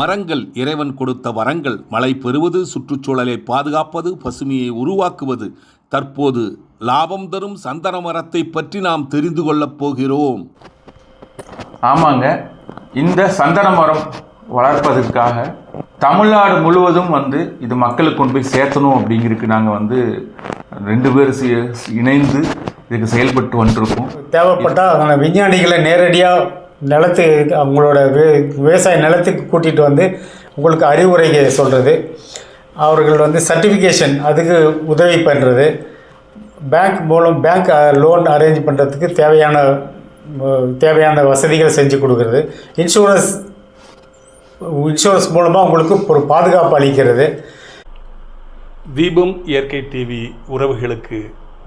மரங்கள் இறைவன் கொடுத்த வரங்கள் மழை பெறுவது சுற்றுச்சூழலை பாதுகாப்பது பசுமையை உருவாக்குவது தற்போது லாபம் தரும் சந்தன மரத்தை பற்றி நாம் தெரிந்து கொள்ளப் போகிறோம். ஆமாங்க. இந்த சந்தன மரம் வளர்ப்பதற்காக தமிழ்நாடு முழுவதும் வந்து இது மக்களுக்கு கொண்டு போய் சேர்த்தணும் அப்படிங்கிறதுக்கு நாங்கள் வந்து ரெண்டு பேர் இணைந்து இதுக்கு செயல்பட்டு வந்துருக்கோம். தேவைப்பட்டால் அவங்க விஞ்ஞானிகளை நேரடியாக நிலத்து அவங்களோட வே விவசாய நிலத்துக்கு கூட்டிகிட்டு வந்து உங்களுக்கு அறிவுரை சொல்கிறது அவர்கள் வந்து சர்டிஃபிகேஷன் அதுக்கு உதவி பண்ணுறது பேங்க் மூலம் பேங்க் லோன் அரேஞ்ச் பண்ணுறதுக்கு தேவையான தேவையான வசதிகள் செஞ்சு கொடுக்குறது. இன்சூரன்ஸ் இன்சூரன்ஸ் மூலமாக உங்களுக்கு ஒரு பாதுகாப்பு அளிக்கிறது. தீபம் இயற்கை டிவி உறவுகளுக்கு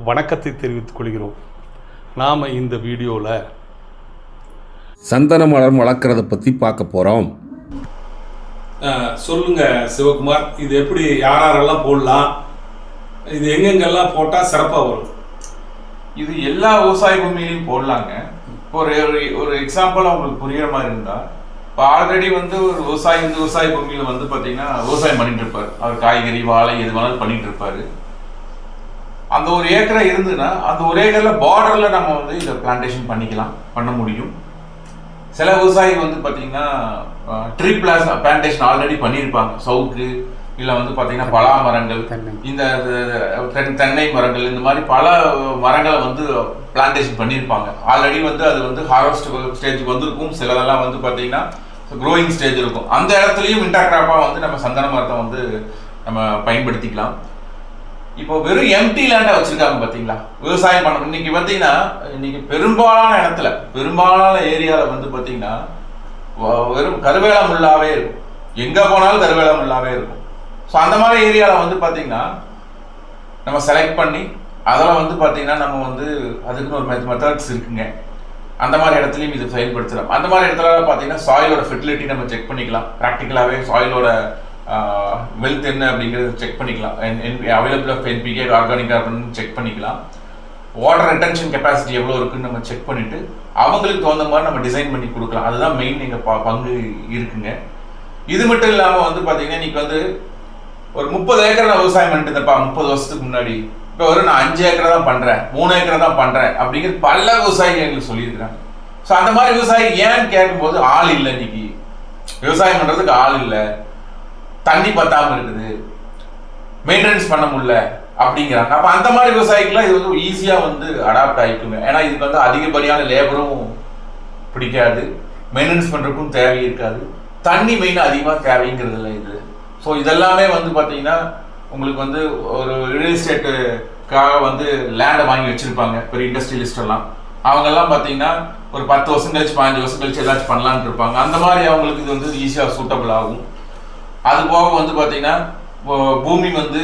வணக்கத்தை தெரிவித்துக் கொள்கிறோம். நாம் இந்த வீடியோவில் சந்தன மரம் வளர்க்குறத பற்றி பார்க்க போகிறோம் சொல்லுங்க சிவகுமார். இது எப்படி யாரெல்லாம் போடலாம்? இது எங்கெங்கெல்லாம் போட்டால் சிறப்பாக வரும்? இது எல்லா விவசாய பூமியிலையும் போடலாங்க. இப்போ ஒரு ஒரு- எக்ஸாம்பிளாக உங்களுக்கு புரியுற மாதிரி இருந்தா இப்போ ஆல்ரெடி வந்து ஒரு விவசாயி வந்து விவசாய பூமியில் வந்து பார்த்தீங்கன்னா விவசாயம் பண்ணிட்டு இருப்பார். அவர் காய்கறி வாழை எது வேணாலும் பண்ணிட்டு இருப்பாரு. அந்த ஒரு ஏக்கரா இருந்துன்னா அந்த ஒரு ஏக்கரில் பார்டரில் நம்ம வந்து இதை பிளான்டேஷன் பண்ணிக்கலாம் பண்ண முடியும். சில விவசாயி வந்து பார்த்தீங்கன்னா ட்ரீ பிளாஸ் பிளான்டேஷன் ஆல்ரெடி பண்ணியிருப்பாங்க. சவுக்கு இல்லை வந்து பார்த்தீங்கன்னா பலா மரங்கள் இந்த தென்னை மரங்கள் இந்த மாதிரி பல மரங்களை வந்து பிளான்டேஷன் பண்ணியிருப்பாங்க. ஆல்ரெடி வந்து அது வந்து ஹார்வெஸ்ட் ஸ்டேஜுக்கு வந்திருக்கும். சிலதெல்லாம் வந்து பார்த்தீங்கன்னா க்ரோயிங் ஸ்டேஜ் இருக்கும். அந்த இடத்துலையும் இன்டர்கிராப்பாக வந்து நம்ம சந்தன மரத்தை வந்து நம்ம பயன்படுத்திக்கலாம். இப்போ வெறும் எம்டி லேண்டா வச்சிருக்காங்க பாத்தீங்களா? விவசாயம் பண்ண இன்னைக்கு பாத்தீங்கன்னா இன்னைக்கு பெரும்பாலான இடத்துல பெரும்பாலான ஏரியால வந்து பாத்தீங்கன்னா வெறும் கருவேல முள்ளாவே இருக்கும். எங்க போனாலும் கருவேல முள்ளாவே இருக்கும். ஸோ அந்த மாதிரி ஏரியால வந்து பாத்தீங்கன்னா நம்ம செலக்ட் பண்ணி அதெல்லாம் வந்து பாத்தீங்கன்னா நம்ம வந்து அதுக்குன்னு ஒரு மெத்தட்ஸ் இருக்குங்க. அந்த மாதிரி இடத்துலையும் இது செயல்படுத்தலாம். அந்த மாதிரி இடத்துல பார்த்தீங்கன்னா சாயிலோட ஃபெர்டிலிட்டி நம்ம செக் பண்ணிக்கலாம். ப்ராக்டிக்கலாகவே சாயிலோட வெல்த் என்ன அப்படிங்கிறத செக் பண்ணிக்கலாம். Available of NPK organic carbon check பண்ணிக்கலாம். வாட்டர் ரிட்டன்ஷன் கெப்பாசிட்டி எவ்வளோ இருக்குன்னு நம்ம செக் பண்ணிட்டு அவங்களுக்கு தகுந்த மாதிரி நம்ம டிசைன் பண்ணி கொடுக்கலாம். அதுதான் மெயின் எங்கள் ப பங்கு இருக்குங்க. இது மட்டும் இல்லாமல் வந்து பார்த்தீங்கன்னா இன்னைக்கு வந்து ஒரு முப்பது ஏக்கர் நான் விவசாயம் பண்ணிட்டு இருந்தப்பா முப்பது வருஷத்துக்கு முன்னாடி. இப்போ ஒரு நான் அஞ்சு ஏக்கர் தான் பண்ணுறேன் மூணு ஏக்கர் தான் பண்ணுறேன் அப்படிங்கிறது பல விவசாயிகள் எங்களுக்கு சொல்லியிருக்கிறாங்க. ஸோ அந்த மாதிரி விவசாயி ஏன்னு கேட்கும்போது ஆள் இல்லை இன்னைக்கு. விவசாயம் பண்ணுறதுக்கு ஆள் இல்லை. தண்ணி பத்தாம இருக்குது. மெயின்டெனன்ஸ் பண்ண முடியல அப்படிங்கிறாங்க. அப்ப அந்த மாதிரி விவசாயிக்கெல்லாம் இது வந்து ஈஸியா வந்து அடாப்ட் ஆயிக்குங்க. ஏன்னா இதுக்கு வந்து அதிகப்படியான லேபரும் பிடிக்காது. மெயின்டெனன்ஸ் பண்றதுக்கும் தேவை இருக்காது. தண்ணி மெயின் அதிகமாக தேவைங்கிறது இல்லை இது. ஸோ இதெல்லாமே வந்து பார்த்தீங்கன்னா உங்களுக்கு வந்து ஒரு ரியல் எஸ்டேட்டுக்காக வந்து லேண்டை வாங்கி வச்சுருப்பாங்க. பெரிய இண்டஸ்ட்ரியலிஸ்ட் எல்லாம். அவங்கெல்லாம் பார்த்தீங்கன்னா ஒரு பத்து வருஷம் கழிச்சு பதினஞ்சு வருஷம் கழிச்சு ஏதாச்சும் பண்ணலான்னு இருப்பாங்க. அந்த மாதிரி அவங்களுக்கு இது வந்து ஈஸியாக சூட்டபிள் ஆகும். அது போக வந்து பார்த்தீங்கன்னா பூமி வந்து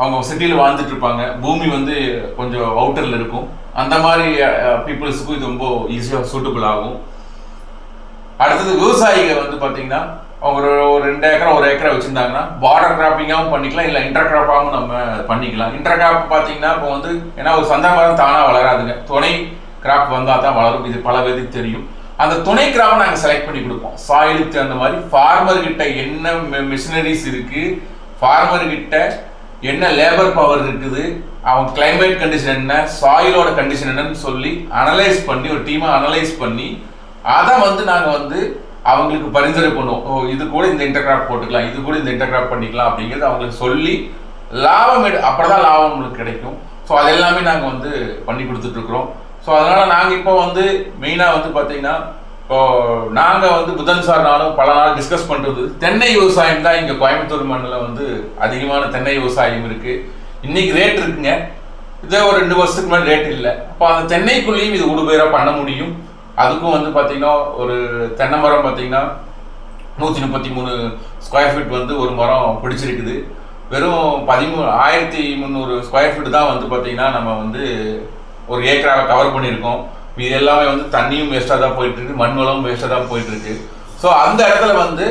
அவங்க சிட்டியில் வாழ்ந்துட்டு இருப்பாங்க. பூமி வந்து கொஞ்சம் அவுட்டரில் இருக்கும். அந்த மாதிரி பீப்புள்ஸுக்கும் இது ரொம்ப ஈஸியாக சூட்டபிள் ஆகும். அடுத்தது விவசாயிகள் வந்து பார்த்தீங்கன்னா அவங்க ஒரு ஒரு ரெண்டு ஏக்கரை ஒரு ஏக்கரை வச்சுருந்தாங்கன்னா பார்டர் கிராப்பிங்காகவும் பண்ணிக்கலாம் இல்லை இன்டர் கிராப்பாகவும் நம்ம பண்ணிக்கலாம். இன்டர் கிராப் பார்த்தீங்கன்னா இப்போ வந்து ஏன்னா ஒரு சந்தன மரம் தானாக வளராதுங்க. துணை கிராப் வந்தால் தான் வளரும். இது பல பேருக்கு தெரியும். அந்த துணை கிராப்பை நாங்கள் செலக்ட் பண்ணி கொடுப்போம். சாயிலுக்கு தகுந்த மாதிரி ஃபார்மர் கிட்ட என்ன மிஷினரிஸ் இருக்கு ஃபார்மர் கிட்ட என்ன லேபர் பவர் இருக்குது அவங்க கிளைமேட் கண்டிஷன் என்ன சாயிலோட கண்டிஷன் என்னன்னு சொல்லி அனலைஸ் பண்ணி ஒரு டீமை அனலைஸ் பண்ணி அதை வந்து நாங்கள் வந்து அவங்களுக்கு பரிந்துரை பண்ணுவோம். ஓ இது கூட இந்த இன்டர்கிராப் போட்டுக்கலாம் இது கூட இந்த இன்டர்கிராப் பண்ணிக்கலாம் அப்படிங்கிறது அவங்களுக்கு சொல்லி லாபம் எடு அப்பதான் லாபம் உங்களுக்கு கிடைக்கும். ஸோ அது எல்லாமே நாங்கள் வந்து பண்ணி கொடுத்துட்ருக்குறோம் ஸோ அதனால் நாங்கள் இப்போ வந்து மெயினாக வந்து பார்த்தீங்கன்னா இப்போ நாங்கள் வந்து புதன் சார் நாளும் பல நாள் டிஸ்கஸ் பண்ணுறது தென்னை விவசாயம் தான் இங்கே கோயம்புத்தூர் மண்ணில் வந்து அதிகமான தென்னை விவசாயம் இருக்குது இன்றைக்கி ரேட் இருக்குங்க. இதே ஒரு ரெண்டு வருஷத்துக்கு மேலே ரேட் இல்லை. அப்போ அந்த தென்னைக்குள்ளேயும் இது உடுபயராக பண்ண முடியும். அதுக்கும் வந்து பார்த்தீங்கன்னா ஒரு தென்னை மரம் பார்த்தீங்கன்னா நூற்றி முப்பத்தி மூணு ஸ்கொயர் ஃபீட் வந்து ஒரு மரம் பிடிச்சிருக்குது. வெறும் பதிமூணு ஆயிரத்தி முந்நூறு ஸ்கொயர் ஃபீட் தான் வந்து பார்த்திங்கன்னா நம்ம வந்து ஒரு ஏக்கராக கவர் பண்ணியிருக்கோம். இது எல்லாமே வந்து தண்ணியும் வேஸ்ட்டாக தான் போயிட்டு இருக்கு மண் வளமும் வேஸ்ட்டாக தான் போயிட்டு இருக்கு ஸோ அந்த இடத்துல வந்து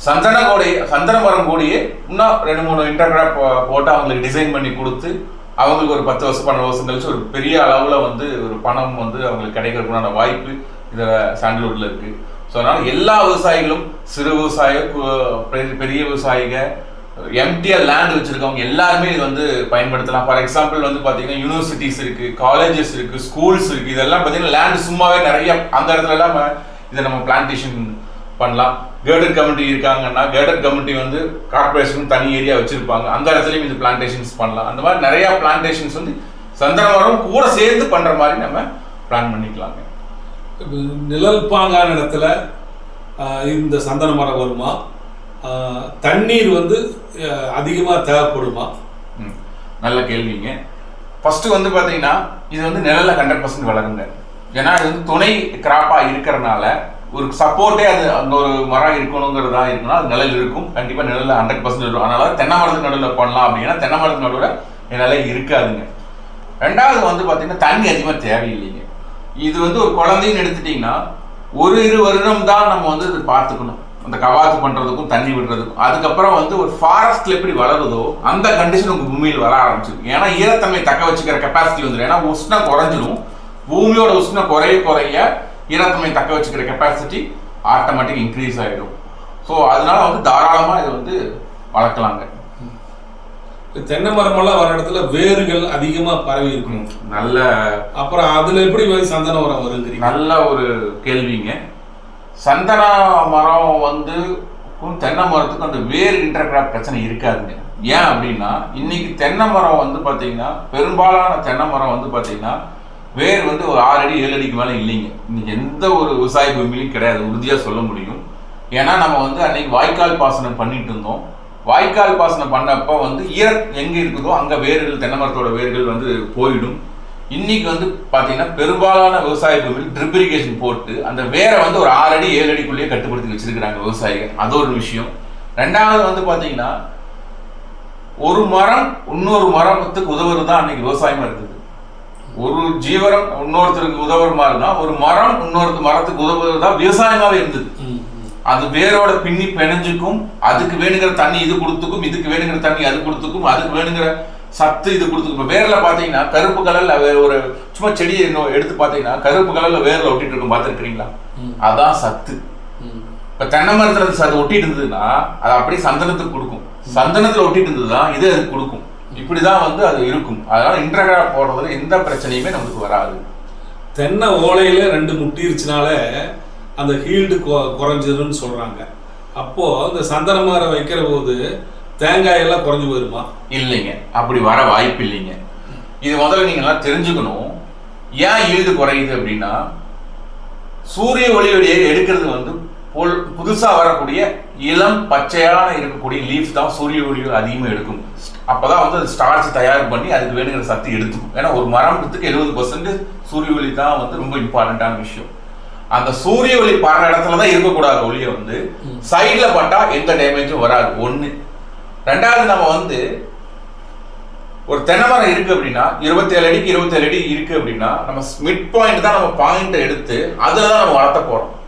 சந்தன கோடி சந்தன மரம் கூடியே இன்னும் ரெண்டு மூணு இன்டர்கிராப் போட்டு அவங்களுக்கு டிசைன் பண்ணி கொடுத்து அவங்களுக்கு ஒரு பத்து வருஷம் பன்னெண்டு வருஷம் கழிச்சு ஒரு பெரிய அளவில் வந்து ஒரு பணம் வந்து அவங்களுக்கு கிடைக்கிறதுக்குண்டான வாய்ப்பு இதில் சாண்டல்வுட்டில் இருக்குது ஸோ அதனால் எல்லா விவசாயிகளும் சிறு விவசாய பெரிய- விவசாயிகள் எம்டிஆர் லேண்ட் வச்சிருக்கவங்க எல்லாருமே இது வந்து பயன்படுத்தலாம். ஃபார் எக்ஸாம்பிள் வந்து பார்த்தீங்கன்னா யூனிவர்சிட்டிஸ் இருக்கு காலேஜஸ் இருக்கு ஸ்கூல்ஸ் இருக்கு. இதெல்லாம் பார்த்தீங்கன்னா லேண்ட் சும்மாவே நிறைய அந்த இடத்துல எல்லாம் நம்ம இதை நம்ம பிளான்டேஷன் பண்ணலாம். கேர்டட் கமிட்டி இருக்காங்கன்னா கேர்டட் கமிட்டி வந்து கார்பரேஷன் தனி ஏரியா வச்சிருப்பாங்க. அந்த இடத்துலையும் இது பிளான்டேஷன்ஸ் பண்ணலாம். அந்த மாதிரி நிறைய பிளான்டேஷன்ஸ் வந்து சந்தன கூட சேர்ந்து பண்ற மாதிரி நம்ம பிளான் பண்ணிக்கலாங்க. நிழல் பாங்கான இடத்துல இந்த சந்தன மரம் வருமா? தண்ணீர் வந்து அதிகமாக தேவைப்படுமா? ம், நல்ல கேள்விங்க. ஃபஸ்ட்டு வந்து பார்த்தீங்கன்னா இது வந்து நிழலில் ஹண்ட்ரட் பர்சன்ட் வளருங்க ஏன்னா இது வந்து துணை கிராப்பாக இருக்கிறனால ஒரு சப்போர்ட்டே அது அங்கே ஒரு மரம் இருக்கணுங்கிறதா இருக்குன்னா அது நிழல் இருக்கும். கண்டிப்பாக நிழலில் ஹண்ட்ரட் பர்சன்ட் இருக்கும். அதனால தென்னை மரத்துக்கு நடுவில் பண்ணலாம் அப்படின்னா தென்னை மரத்துக்கு நடுவில் நிழலே இருக்காதுங்க. ரெண்டாவது வந்து பார்த்தீங்கன்னா தண்ணி அதிகமாக தேவையில்லைங்க. இது வந்து ஒரு குழந்தைன்னு எடுத்துட்டிங்கன்னா ஒரு இரு வருடம் தான் நம்ம வந்து இது பார்த்துக்கணும். அந்த கவாத்து பண்றதுக்கும் தண்ணி விடுறதுக்கும். அதுக்கப்புறம் வந்து ஒரு ஃபாரஸ்ட்ல எப்படி வளருதோ அந்த கண்டிஷன் உங்க பூமியில் வர ஆரம்பிச்சிருக்கு ஏன்னா ஈரத்தன்மை தக்க வச்சுக்கிற கெப்பாசிட்டி வந்துடும் ஏன்னா உஷ்ணம் குறைஞ்சிரும். பூமியோட உஷ்ணம் குறைய குறைய ஈரத்தன்மை தக்க வச்சுக்கிற கெப்பாசிட்டி ஆட்டோமேட்டிக் இன்க்ரீஸ் ஆயிடும். ஸோ அதனால வந்து தாராளமா இது வந்து வளர்க்கலாங்க. தென்னை மரமெல்லாம் வர இடத்துல வேர்கள் அதிகமாக பரவி இருக்கும் நல்ல அப்புறம் அதுல எப்படி வந்து சந்தன மரம் வருங்கிறீங்க நல்ல ஒரு கேள்விங்க. சந்தன மரம் வந்து தென்னை மரத்துக்கும் அந்த வேர் இன்டர்கிராப் பிரச்சனை இருக்காதுங்க. ஏன் அப்படின்னா இன்னைக்கு தென்னை மரம் வந்து பார்த்தீங்கன்னா பெரும்பாலான தென்னை மரம் வந்து பார்த்தீங்கன்னா வேர் வந்து ஒரு ஆறு அடி ஏழு அடிக்கு மேலே இல்லைங்க. இன்னைக்கு எந்த ஒரு விவசாய பூமியிலும் கிடையாது உறுதியாக சொல்ல முடியும். ஏன்னா நம்ம வந்து அன்னைக்கு வாய்க்கால் பாசனம் பண்ணிட்டு இருந்தோம். வாய்க்கால் பாசனம் பண்ணப்போ வந்து ஈர எங்கே இருக்குதோ அங்கே வேர்கள் தென்னை மரத்தோட வேர்கள் வந்து போயிடும். இன்னைக்கு வந்து பாத்தீங்கன்னா பெரும்பாலான விவசாய பூமியில் ட்ரிப் இரிகேஷன் போட்டு அந்த வேரை வந்து ஒரு ஆறு அடி ஏழு அடிக்குள்ளேயே கட்டுப்படுத்தி வச்சிருக்கிறாங்க விவசாயிகள். அது ஒரு விஷயம். ரெண்டாவது வந்து பாத்தீங்கன்னா ஒரு மரம் இன்னொரு மரத்துக்கு உதவுறது தான் அன்னைக்கு விவசாயமா இருந்தது. ஒரு ஜீவரம் இன்னொருத்தருக்கு உதவுற மாதிரி தான் ஒரு மரம் இன்னொரு மரத்துக்கு உதவுறது தான் விவசாயமாவே இருந்தது. அது வேரோட பின்னி பிணைஞ்சுக்கும் அதுக்கு வேணுங்கிற தண்ணி இது கொடுத்துக்கும் இதுக்கு வேணுங்கிற தண்ணி அது கொடுத்துக்கும் அதுக்கு வேணுங்கிற சத்து இது கொடுத்துக்கும் இப்போ வேர்ல பாத்தீங்கன்னா கருப்பு கலர்ல வேற ஒரு சும்மா செடியை இன்னும் எடுத்து பாத்தீங்கன்னா கருப்பு கலர்ல வேர்ல ஒட்டிட்டு இருக்கும் பார்த்துருக்கீங்களா ம். அதான் சத்து. இப்ப தென்னை மரத்துல அது சத்து ஒட்டிட்டு இருந்ததுன்னா அது அப்படியே சந்தனத்துக்கு கொடுக்கும். சந்தனத்துல ஒட்டிட்டு இருந்ததுன்னா இது அதுக்கு கொடுக்கும். இப்படிதான் வந்து அது இருக்கும். அதனால இன்டர்கிராப் போடுறதுல எந்த பிரச்சனையுமே நமக்கு வராது. தென்னை ஓலையில ரெண்டு முட்டிருச்சுனால அந்த ஹீல்டு குறைஞ்சதுன்னு சொல்றாங்க. அப்போ இந்த சந்தன மரம் வைக்கிற போது தேங்காய் எல்லாம் குறைஞ்சு போயிருமா? இல்லைங்க. அப்படி வர வாய்ப்பு இல்லைங்க இது முதல்ல நீங்க எல்லாம் தெரிஞ்சுக்கணும். ஏன் ஈல்டு குறையுது அப்படின்னா சூரிய ஒளியுடைய எடுக்கிறது வந்து பொல் புதுசா வரக்கூடிய இளம் பச்சையான இருக்கக்கூடிய லீஃப் தான் சூரிய ஒளி அதிகமா எடுக்கும். அப்பதான் வந்து அது ஸ்டார்ச் தயார் பண்ணி அதுக்கு வேணுங்கிற சக்தி எடுத்துக்கும். ஏன்னா ஒரு மரத்துக்கு எழுபது பர்சன்ட் சூரிய ஒளி தான் வந்து ரொம்ப இம்பார்ட்டன்டான விஷயம். அந்த சூரிய ஒளி படுற இடத்துல தான் இருக்கக்கூடாது ஒளியை வந்து சைட்ல பட்டா எந்த டேமேஜும் வராது. ஒண்ணு ரெண்டாவது நம்ம வந்து ஒரு தென்னை மரம் இருக்கு அப்படின்னா இருபத்தேழு அடிக்கு இருபத்தேழு அடி இருக்கு அப்படின்னா நம்ம மிட் பாயிண்ட் தான் நம்ம பாயிண்ட் எடுத்து அதுல தான் நம்ம வளர்த்த போறோம்.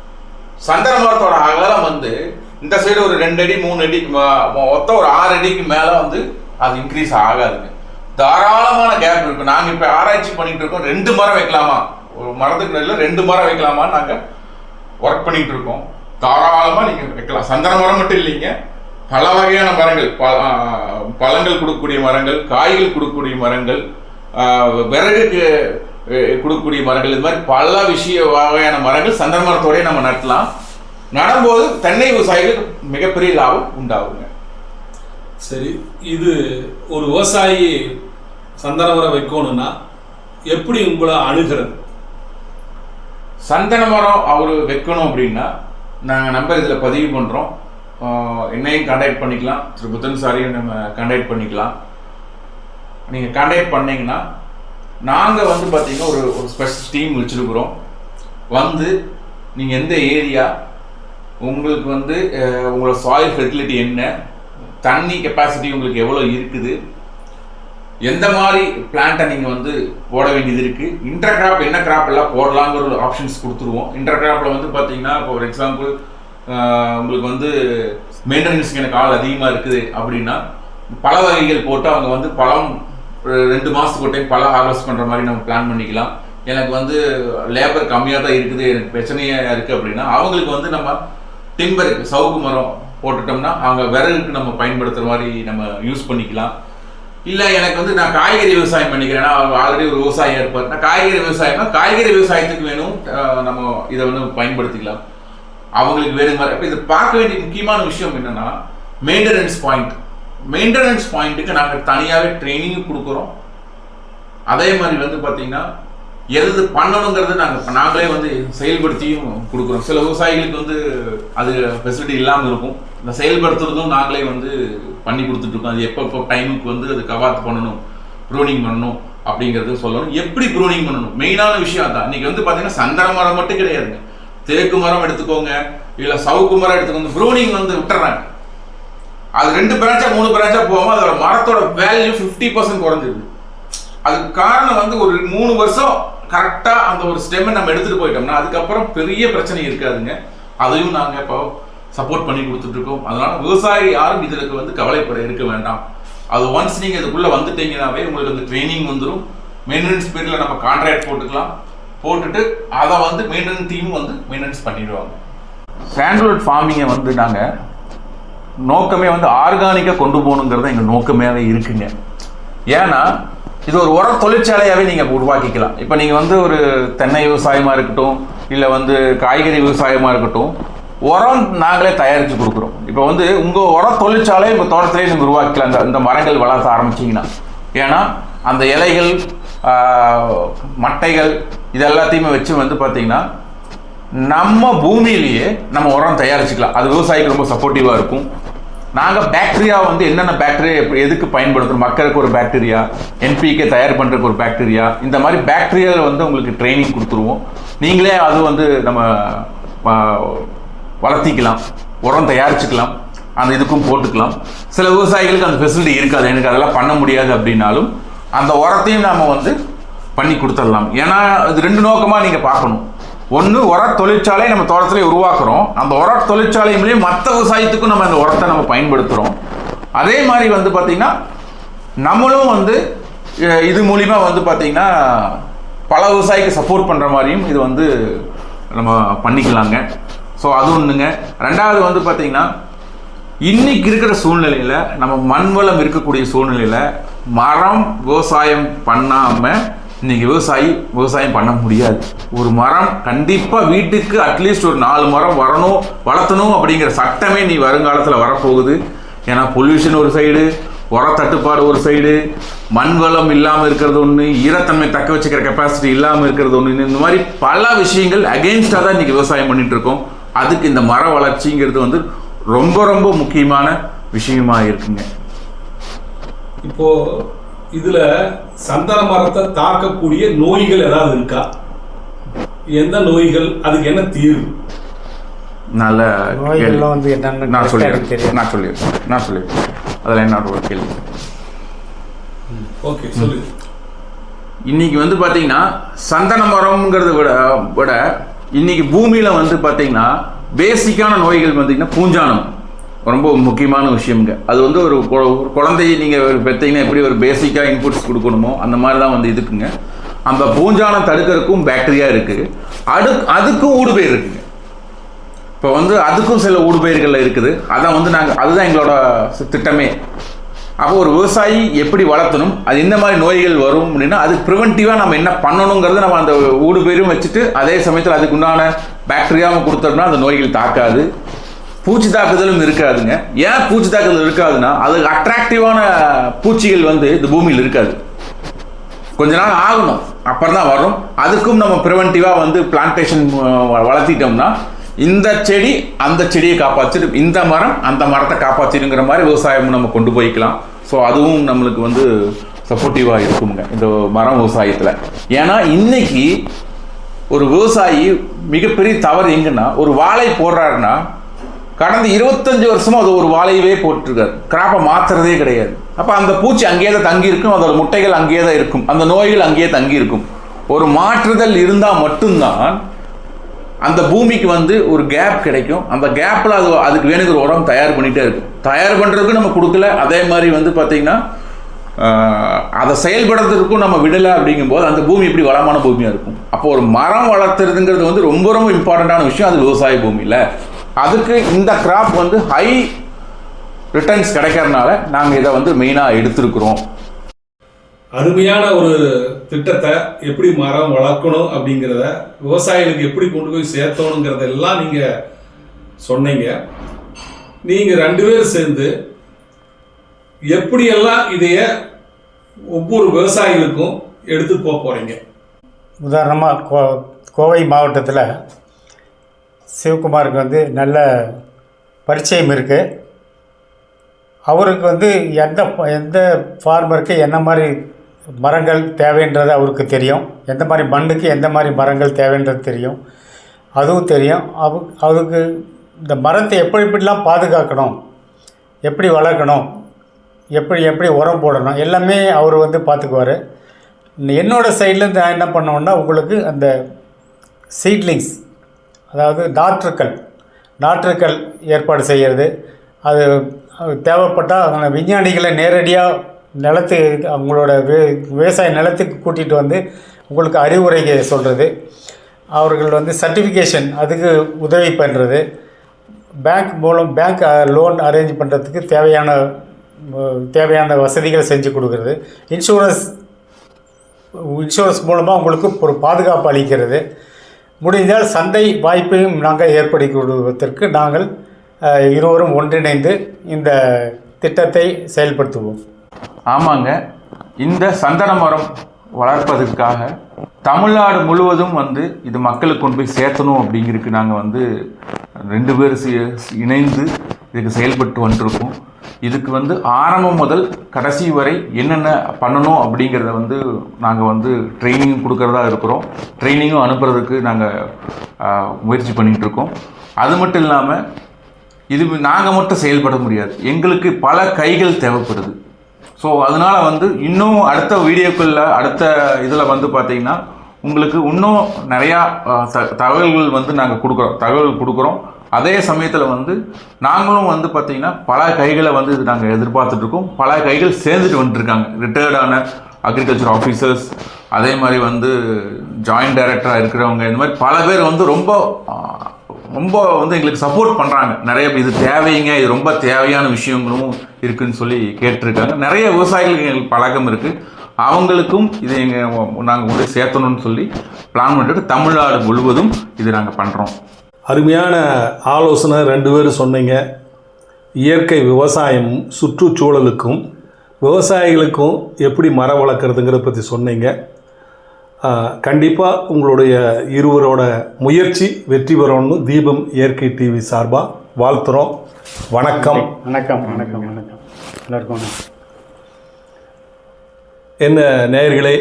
சந்தன மரத்தோட அகலம் வந்து இந்த சைடு ஒரு ரெண்டு அடி மூணு அடி ம- மொத்தம் ஒரு ஆறு அடிக்கு மேல வந்து அது இன்க்ரீஸ் ஆகாதுங்க. தாராளமான கேப் இருக்கு. நாங்க இப்ப ஆராய்ச்சி பண்ணிட்டு இருக்கோம். ரெண்டு மரம் வைக்கலாமா? ஒரு மரத்துக்கு நடுவில் ரெண்டு மரம் வைக்கலாமான்னு நாங்க ஒர்க் பண்ணிட்டு இருக்கோம். தாராளமா நீங்க வைக்கலாம். சந்தன மரம் மட்டும் இல்லைங்க. பல வகையான மரங்கள் பழங்கள் கொடுக்கக்கூடிய மரங்கள் காய்கள் கொடுக்கக்கூடிய மரங்கள் விறகுக்கு கொடுக்கக்கூடிய மரங்கள் இது மாதிரி பல விஷய வகையான மரங்கள் சந்தன மரத்தோடய நம்ம நட்டலாம் நடும்போது தென்னை விவசாயிகளுக்கு மிகப்பெரிய லாபம் உண்டாகுங்க. சரி இது ஒரு விவசாயி சந்தன மரம் வைக்கணும்னா எப்படி உங்களை அணுகிறது? சந்தன மரம் அவர் வைக்கணும் அப்படின்னா நாங்கள் நம்பர் இதில் பதிவு பண்ணுறோம் என்னையும் கான்டாக்ட் பண்ணிக்கலாம். திரு. புத்தன் சாரையும் நம்ம கான்டாக்ட் பண்ணிக்கலாம். நீங்கள் கான்டாக்ட் பண்ணிங்கன்னா நாங்கள் வந்து பார்த்தீங்கன்னா ஒரு ஒரு ஸ்பெஷல் டீம் வச்சுருக்குறோம். வந்து நீங்கள் எந்த ஏரியா உங்களுக்கு வந்து உங்களோட சாயில் ஃபெர்டிலிட்டி என்ன தண்ணி கெப்பாசிட்டி உங்களுக்கு எவ்வளோ இருக்குது எந்த மாதிரி பிளான்ட்டை நீங்கள் வந்து போட வேண்டியது இருக்குது இன்டர் கிராப் என்ன கிராப் எல்லாம் போடலாங்கிற ஒரு ஆப்ஷன்ஸ் கொடுத்துருவோம். இன்டர் கிராப்பில் வந்து பார்த்தீங்கன்னா இப்போ ஒரு எக்ஸாம்பிள் உங்களுக்கு வந்து மெயின்டெனன்ஸ்க்கு எனக்கு ஆள் அதிகமாக இருக்குது அப்படின்னா பழ வகைகள் போட்டு அவங்க வந்து பழம் ரெண்டு மாதத்துக்கு ஒரு டைம் பழம் ஹார்வெஸ்ட் பண்ணுற மாதிரி நம்ம பிளான் பண்ணிக்கலாம். எனக்கு வந்து லேபர் கம்மியாக தான் இருக்குது எனக்கு பிரச்சனையாக இருக்குது அப்படின்னா அவங்களுக்கு வந்து நம்ம டிம்பருக்கு சவுக்கு மரம் போட்டுட்டோம்னா அவங்க விறகுக்கு நம்ம பயன்படுத்துகிற மாதிரி நம்ம யூஸ் பண்ணிக்கலாம். இல்லை எனக்கு வந்து நான் காய்கறி விவசாயம் பண்ணிக்கிறேன் அவங்க ஆல்ரெடி ஒரு விவசாயம் இருப்பார். நான் காய்கறி விவசாயம்னா காய்கறி விவசாயத்துக்கு வேணும் நம்ம இதை வந்து பயன்படுத்திக்கலாம். அவங்களுக்கு வேறு மாதிரி. இப்போ இது பார்க்க வேண்டிய முக்கியமான விஷயம் என்னென்னா மெயின்டெனன்ஸ் பாயிண்ட் மெயின்டெனன்ஸ் பாயிண்ட்டுக்கு நாங்கள் தனியாகவே ட்ரைனிங் கொடுக்குறோம். அதே மாதிரி வந்து பார்த்தீங்கன்னா எது பண்ணணுங்கிறது நாங்கள் நாங்களே வந்து செயல்படுத்தியும் கொடுக்குறோம். சில விவசாயிகளுக்கு வந்து அது ஃபெசிலிட்டி இல்லாமல் இருக்கும். இந்த செயல்படுத்துறதும் நாங்களே வந்து பண்ணி கொடுத்துட்ருக்கோம் அது எப்போ எப்போ டைமுக்கு வந்து அது கவாத்து பண்ணணும் ப்ரூனிங் பண்ணணும் அப்படிங்கிறது சொல்லணும். எப்படி ப்ரூனிங் பண்ணணும்? மெயினான விஷயம் அதான். இன்னைக்கு வந்து பார்த்தீங்கன்னா சந்தன மரம் மட்டும் கிடையாதுங்க. தேக்கு மரம் எடுத்துக்கோங்க இல்லை சவுக்கு மரம் எடுத்துக்கோங்க ப்ரூனிங் வந்து விட்டுறாங்க அது ரெண்டு பிரான்ச்சா மூணு பிரான்ச்சா போகாம அதோட மரத்தோட வேல்யூ ஃபிஃப்டி பர்சன்ட் குறைஞ்சிருது. அதுக்கு காரணம் வந்து ஒரு மூணு வருஷம் கரெக்டா அந்த ஒரு ஸ்டெம்மை நம்ம எடுத்துட்டு போயிட்டோம்னா அதுக்கப்புறம் பெரிய பிரச்சனை இருக்காதுங்க. அதையும் நாங்க இப்போ சப்போர்ட் பண்ணி கொடுத்துட்டு இருக்கோம் அதனால விவசாயி யாரும் இதற்கு வந்து கவலைப்பட இருக்க வேண்டாம். அது ஒன்ஸ் நீங்க இதுக்குள்ள வந்துட்டீங்கன்னாவே உங்களுக்கு அந்த ட்ரைனிங் வந்துடும் மெயின்டெனன்ஸ் பீரியட்ல நம்ம கான்ட்ராக்ட் போட்டுக்கலாம். போட்டுட்டு அதை வந்து மெயின்டெனன்ஸ் டீம் வந்து மெயின்டெனன்ஸ் பண்ணிடுவாங்க. சாண்டல்வுட் ஃபார்மிங்கை வந்து நாங்கள் நோக்கமே வந்து ஆர்கானிக்காக கொண்டு போகணுங்கிறது எங்கள் நோக்கமாகவே இருக்குங்க. ஏன்னா இது ஒரு உர தொழிற்சாலையாகவே நீங்கள் உருவாக்கிக்கலாம். இப்போ நீங்கள் வந்து ஒரு தென்னை விவசாயமாக இருக்கட்டும் இல்லை வந்து காய்கறி விவசாயமாக இருக்கட்டும் உரம் நாங்களே தயாரித்து கொடுக்குறோம். இப்போ வந்து உங்கள் உர தொழிற்சாலை உங்கள் தோட்டத்திலே நீங்கள் உருவாக்கிக்கலாம். இந்த இந்த மரங்கள் வளர்த்த ஆரம்பிச்சிங்கன்னா. ஏன்னா அந்த இலைகள் மட்டைகள் இது எல்லாத்தையுமே வச்சு வந்து பார்த்தீங்கன்னா நம்ம பூமியிலேயே நம்ம உரம் தயாரிச்சுக்கலாம். அது விவசாயிக்கு ரொம்ப சப்போர்ட்டிவாக இருக்கும். நாங்கள் பேக்டீரியா வந்து என்னென்ன பேக்டீரியா எப்படி எதுக்கு பயன்படுத்துகிறோம் மக்களுக்கு ஒரு பேக்டீரியா என்பிகே தயார் பண்ணுறதுக்கு ஒரு பாக்டீரியா இந்த மாதிரி பேக்டீரியாவில் வந்து உங்களுக்கு ட்ரைனிங் கொடுத்துருவோம். நீங்களே அது வந்து நம்ம வளர்த்திக்கலாம். உரம் தயாரிச்சுக்கலாம். அந்த இதுக்கும் போட்டுக்கலாம். சில விவசாயிகளுக்கு அந்த ஃபெசிலிட்டி இருக்காது. எனக்கு அதெல்லாம் பண்ண முடியாது அப்படின்னாலும் அந்த உரத்தையும் நாம் வந்து பண்ணி கொடுத்துடலாம். ஏன்னா அது ரெண்டு நோக்கமாக நீங்கள் பார்க்கணும். ஒன்று உர தொழிற்சாலை நம்ம தோட்டத்திலே உருவாக்குறோம். அந்த உர தொழிற்சாலை மற்ற விவசாயத்துக்கும் நம்ம அந்த உரத்தை நம்ம பயன்படுத்துகிறோம் அதே மாதிரி வந்து பார்த்திங்கன்னா நம்மளும் வந்து இது மூலிமா வந்து பார்த்திங்கன்னா பல விவசாயிக்கு சப்போர்ட் பண்ணுற மாதிரியும் இது வந்து நம்ம பண்ணிக்கலாங்க. ஸோ அது ஒன்றுங்க ரெண்டாவது வந்து பார்த்திங்கன்னா இன்றைக்கி இருக்கிற சூழ்நிலையில் நம்ம மண் வளம் இருக்கக்கூடிய சூழ்நிலையில் மரம் விவசாயம் பண்ணாமல் இன்றைக்கி விவசாயி விவசாயம் பண்ண முடியாது. ஒரு மரம் கண்டிப்பாக வீட்டுக்கு அட்லீஸ்ட் ஒரு நாலு மரம் வரணும் வளர்த்தணும் அப்படிங்கிற சட்டமே நீ வருங்காலத்தில் வரப்போகுது. ஏன்னா பொல்யூஷன் ஒரு சைடு உர தட்டுப்பாடு ஒரு சைடு மண் வளம் இல்லாமல் இருக்கிறது ஒன்று ஈரத்தன்மை தக்க வச்சுக்கிற கெப்பாசிட்டி இல்லாமல் இருக்கிறது ஒன்று இந்த மாதிரி பல விஷயங்கள் அகெயின்ஸ்டாக தான் இன்றைக்கி விவசாயம் பண்ணிகிட்ருக்கோம் இருக்கோம். அதுக்கு இந்த மர வளர்ச்சிங்கிறது வந்து ரொம்ப ரொம்ப முக்கியமான விஷயமா இருக்குங்க. இப்போது இதுல சந்தன மரத்தை தாக்கக்கூடிய நோய்கள் ஏதாவது இருக்கா? எந்த நோய்கள்? அதுக்கு என்ன தீர்வு? நல்ல. நோய்கள்லாம் வந்து என்னென்னு நான் சொல்லிடுறேன். நான் சொல்லிடுறேன். நான் சொல்லிடுறேன். அதில் என்ன ஒரு கேள்வி? ஓகே சொல்லுங்க இன்னைக்கு வந்து பார்த்தீங்கன்னா சந்தன மரம்ங்கிறத விட விட இன்னைக்கு பூமியில் வந்து பார்த்தீங்கன்னா பேசிக்கான நோய்கள் பார்த்தீங்கன்னா பூஞ்சானம். ரொம்ப முக்கியமான விஷயம்ங்க. அது வந்து ஒரு கு- ஒரு குழந்தையை நீங்கள் பெற்றீங்கன்னா எப்படி ஒரு பேசிக்காக இன்புட்ஸ் கொடுக்கணுமோ அந்த மாதிரி தான் வந்து இதுக்குங்க அந்த பூஞ்சானம் தடுக்கிறதுக்கும் பேக்டீரியா இருக்குது அடு அதுக்கும் ஊடுபயிர் இருக்குங்க. இப்போ வந்து அதுக்கும் சில ஊடுபயிர்கள் இருக்குது. அதான் வந்து நாங்கள் அதுதான் எங்களோட திட்டமே. அப்போ ஒரு விவசாயி எப்படி வளர்த்தணும் அது இந்த மாதிரி நோய்கள் வரும் அப்படின்னா அதுக்கு ப்ரிவென்டிவாக நம்ம என்ன பண்ணணுங்கிறத நம்ம அந்த ஊடுபயிரும் வச்சுட்டு அதே சமயத்தில் அதுக்கு உண்டான கொடுத்தோம்னா அந்த நோய்கள் தாக்காது. பூச்சி தாக்குதலும் இருக்காதுங்க. ஏன் பூச்சி தாக்குதல் இருக்காதுன்னா அது அட்ராக்டிவான பூச்சிகள் வந்து இந்த பூமியில் இருக்காது. கொஞ்ச நாள் ஆகணும் அப்புறம் தான் வரும். அதுக்கும் நம்ம ப்ரிவென்டிவாக வந்து பிளான்டேஷன் வளர்த்திட்டோம்னா இந்த செடி அந்த செடியை காப்பாற்றிடும் இந்த மரம் அந்த மரத்தை காப்பாற்றிடுங்கிற மாதிரி விவசாயம் நம்ம கொண்டு போய்க்கலாம். ஸோ அதுவும் நம்மளுக்கு வந்து சப்போர்ட்டிவாக இருக்குங்க இந்த மரம் விவசாயத்தில். ஏன்னா இன்னைக்கு ஒரு விவசாயி மிகப்பெரிய தவறு எங்கன்னா ஒரு வாழை போடுறாருன்னா கடந்த இருபத்தஞ்சு வருஷமும் அது ஒரு வாழையவே போட்டிருக்காரு கிராப்பை மாற்றுறதே கிடையாது. அப்போ அந்த பூச்சி அங்கேயே தான் தங்கியிருக்கும் அதோட முட்டைகள் அங்கேயே தான் இருக்கும் அந்த நோய்கள் அங்கேயே தங்கியிருக்கும். ஒரு மாற்றுதல் இருந்தால் மட்டும்தான் அந்த பூமிக்கு வந்து ஒரு கேப் கிடைக்கும். அந்த கேப்பில் அது அதுக்கு வேணுங்கிற உரம் தயார் பண்ணிகிட்டே இருக்கும். தயார் பண்ணுறதுக்கு நம்ம கொடுக்கல. அதே மாதிரி வந்து பார்த்திங்கன்னா அதை செயல்படுறதுக்கும் நம்ம விடலை அப்படிங்கும்போது அந்த பூமி எப்படி வளமான பூமியாக இருக்கும். அப்போ ஒரு மரம் வளர்த்துறதுங்கிறது வந்து ரொம்ப ரொம்ப இம்பார்ட்டண்ட்டான விஷயம். அது விவசாய பூமியில். அதுக்கு இந்த கிராப் வந்து ஹை ரிட்டர்ன்ஸ் கிடைக்கிறதுனால நாங்கள் இதை வந்து மெயினாக எடுத்திருக்கிறோம். அருமையான ஒரு திட்டத்தை எப்படி மரம் வளர்க்கணும் அப்படிங்கிறத விவசாயிகளுக்கு எப்படி கொண்டு போய் சேர்த்தணுங்கிறதெல்லாம் நீங்கள் சொன்னீங்க. நீங்கள் ரெண்டு பேரும் சேர்ந்து எப்படியெல்லாம் இதைய ஒவ்வொரு விவசாயிகளுக்கும் எடுத்து போக போகிறீங்க உதாரணமாக கோ கோவை மாவட்டத்தில் சிவகுமாருக்கு வந்து நல்ல பரிச்சயம் இருக்குது அவருக்கு வந்து எந்த எந்த ஃபார்மருக்கு என்ன மாதிரி மரங்கள் தேவைன்றது அவருக்கு தெரியும். எந்த மாதிரி மண்ணுக்கு எந்த மாதிரி மரங்கள் தேவைன்றது தெரியும். அதுவும் தெரியும். அவ அவருக்கு இந்த மரத்தை எப்படி எப்படிலாம் பாதுகாக்கணும் எப்படி வளர்க்கணும் எப்படி எப்படி உரம் போடணும் எல்லாமே அவர் வந்து பார்த்துக்குவார். என்னோடய சைட்லேருந்து நான் என்ன பண்ணுவேன்னா உங்களுக்கு அந்த சீட்லிங்ஸ் அதாவது நாற்றுக்கள். நாற்றுக்கள் ஏற்பாடு செய்கிறது. அது தேவைப்பட்டால் அவங்க விஞ்ஞானிகளை நேரடியாக நிலத்து அவங்களோட விவசாய நிலத்துக்கு கூட்டிகிட்டு வந்து உங்களுக்கு அறிவுரை சொல்கிறது அவர்கள் வந்து சர்டிஃபிகேஷன் அதுக்கு உதவி பண்ணுறது பேங்க் மூலம் பேங்க் லோன் அரேஞ்ச் பண்ணுறதுக்கு தேவையான தேவையான வசதிகள் செஞ்சு கொடுக்குறது. இன்சூரன்ஸ் இன்சூரன்ஸ் மூலமாக உங்களுக்கு ஒரு பாதுகாப்பு அளிக்கிறது. முடிந்தால் சந்தை வாய்ப்பையும் நாங்கள் ஏற்படுத்தி கொடுப்பதற்கு நாங்கள் இருவரும் ஒன்றிணைந்து இந்த திட்டத்தை செயல்படுத்துவோம். ஆமாங்க. இந்த சந்தன மரம் வளர்ப்பதற்காக தமிழ்நாடு முழுவதும் வந்து இது மக்களுக்கு கொண்டு போய் சேர்த்தணும் அப்படிங்கிறதுக்கு நாங்கள் வந்து ரெண்டு பேர் இணைந்து இதுக்கு செயல்பட்டு வந்துருக்கோம். இதுக்கு வந்து ஆரம்பம் முதல் கடைசி வரை என்னென்ன பண்ணணும் அப்படிங்கிறத வந்து நாங்கள் வந்து ட்ரைனிங் கொடுக்கறதா இருக்கிறோம். ட்ரைனிங்கும் அனுப்புறதுக்கு நாங்கள் முயற்சி பண்ணிகிட்ருக்கோம் அது மட்டும் இல்லாமல் இது நாங்கள் மட்டும் செயல்பட முடியாது. எங்களுக்கு பல கைகள் தேவைப்படுது. ஸோ அதனால வந்து இன்னும் அடுத்த வீடியோக்களில் அடுத்த இதில் வந்து பார்த்திங்கன்னா உங்களுக்கு இன்னும் நிறையா த தகவல்கள் வந்து நாங்கள் கொடுக்குறோம். தகவல் கொடுக்குறோம். அதே சமயத்தில் வந்து நாங்களும் வந்து பார்த்திங்கன்னா பல கைகளை வந்து இது நாங்கள் எதிர்பார்த்துட்ருக்கோம் பல கைகள் சேர்ந்துட்டு வந்துட்டுருக்காங்க. ரிட்டையர்டான அக்ரிகல்ச்சர் ஆஃபீஸர்ஸ் அதே மாதிரி வந்து ஜாயிண்ட் டைரக்டராக இருக்கிறவங்க இந்த மாதிரி பல பேர் வந்து ரொம்ப ரொம்ப வந்து எங்களுக்கு சப்போர்ட் பண்ணுறாங்க நிறைய இது தேவைங்க இது ரொம்ப தேவையான விஷயங்களும் இருக்குதுன்னு சொல்லி கேட்டிருக்காங்க. நிறைய விவசாயிகளுக்கு எங்களுக்கு பழக்கம் இருக்குது அவங்களுக்கும் இது எங்கள் நாங்கள் கொண்டு சேர்த்தணும்னு சொல்லி பிளான் பண்ணிட்டு தமிழ்நாடு முழுவதும் இது நாங்கள் பண்ணுறோம் அருமையான ஆலோசனை ரெண்டு பேரும் சொன்னீங்க. இயற்கை விவசாயமும் சுற்றுச்சூழலுக்கும் விவசாயிகளுக்கும் எப்படி மரம் வளர்க்குறதுங்கிறத பற்றி சொன்னீங்க. கண்டிப்பாக உங்களுடைய இருவரோட முயற்சி வெற்றி பெறணும்னு தீபம் இயற்கை டிவி சார்பாக வாழ்த்துறோம். வணக்கம். வணக்கம் வணக்கம் வணக்கம். எல்லாருக்கும் வணக்கம். என்ன நேயர்களே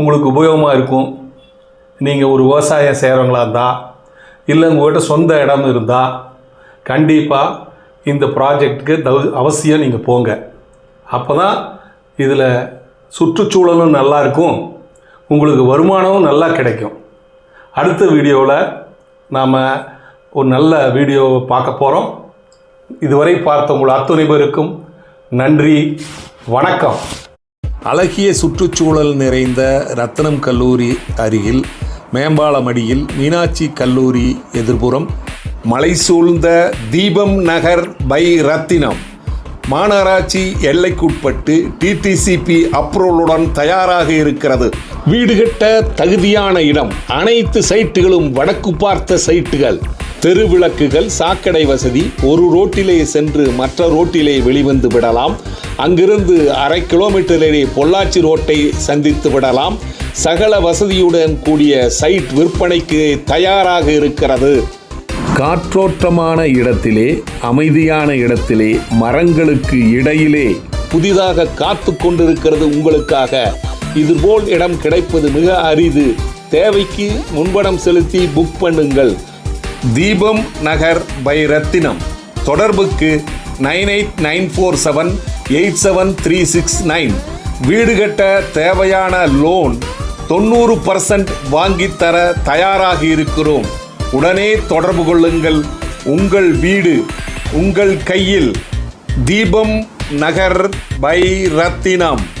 உங்களுக்கு உபயோகமாக இருக்கும்? நீங்கள் ஒரு விவசாயம் செய்கிறவங்களா இருந்தால் இல்லை உங்கள்கிட்ட சொந்த இடம் இருந்தால் கண்டிப்பாக இந்த ப்ராஜெக்ட்டுக்கு தவு அவசியம் நீங்கள் போங்க. அப்போ தான் இதில் சுற்றுச்சூழலும் நல்லா இருக்கும். உங்களுக்கு வருமானமும் நல்லா கிடைக்கும். அடுத்த வீடியோவில் நாம் ஒரு நல்ல வீடியோவை பார்க்க போகிறோம் இதுவரை பார்த்த உங்கள் அத்துணை பேருக்கும் நன்றி வணக்கம். அழகிய சுற்றுச்சூழல் நிறைந்த ரத்னம் கல்லூரி அருகில் மேம்பாலமடியில் மீனாட்சி கல்லூரி எதிர்ப்புறம் மலை சூழ்ந்த தீபம் நகர் பை ரத்தினம். மாநகராட்சி எல்லைக்குட்பட்டு டிடிசிபி அப்ரூவலுடன் தயாராக இருக்கிறது. வீடு கட்ட தகுதியான இடம். அனைத்து சைட்டுகளும் வடக்கு பார்த்த சைட்டுகள். தெருவிளக்குகள் சாக்கடை வசதி. ஒரு ரோட்டிலே சென்று மற்ற ரோட்டிலே வெளிவந்து விடலாம். அங்கிருந்து அரை கிலோமீட்டரிலே பொள்ளாச்சி ரோட்டை சந்தித்து விடலாம். சகல வசதியுடன் கூடிய சைட் விற்பனைக்கு தயாராக இருக்கிறது. காற்றோட்டமான இடத்திலே அமைதியான இடத்திலே மரங்களுக்கு இடையிலே. புதிதாக காத்து கொண்டிருக்கிறது உங்களுக்காக. இதுபோல் இடம் கிடைப்பது மிக அரிது. தேவைக்கு முன்பணம் செலுத்தி புக் பண்ணுங்கள். தீபம் நகர் பை ரத்தினம். தொடர்புக்கு nine eight nine four seven eight seven three six nine. வீடு கட்ட தேவையான லோன் தொண்ணூறு பர்சன்ட் வாங்கித்தர தயாராக இருக்கிறோம். உடனே தொடர்பு கொள்ளுங்கள். உங்கள் வீடு உங்கள் கையில் தீபம் நகர் பை ரத்தினம்.